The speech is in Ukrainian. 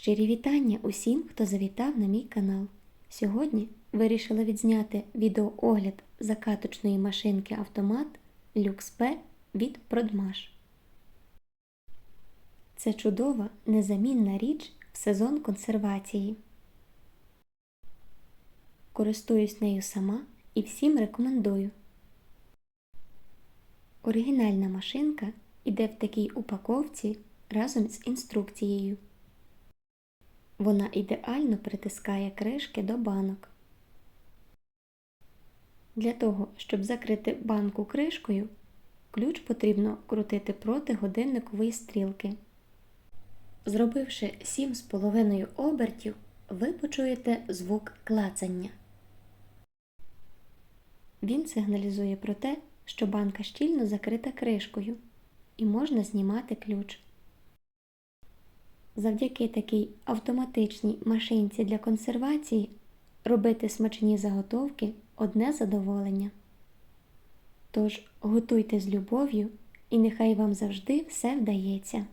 Щирі вітання усім, хто завітав на мій канал. Сьогодні вирішила відзняти відеоогляд закаточної машинки автомат LuxP від Продмаш. Це чудова, незамінна річ в сезон консервації. Користуюсь нею сама і всім рекомендую. Оригінальна машинка іде в такій упаковці разом з інструкцією. Вона ідеально притискає кришки до банок. Для того, щоб закрити банку кришкою, ключ потрібно крутити проти годинникової стрілки. Зробивши 7,5 обертів, ви почуєте звук клацання. Він сигналізує про те, що банка щільно закрита кришкою і можна знімати ключ. Завдяки такій автоматичній машинці для консервації робити смачні заготовки одне задоволення. Тож готуйте з любов'ю і нехай вам завжди все вдається.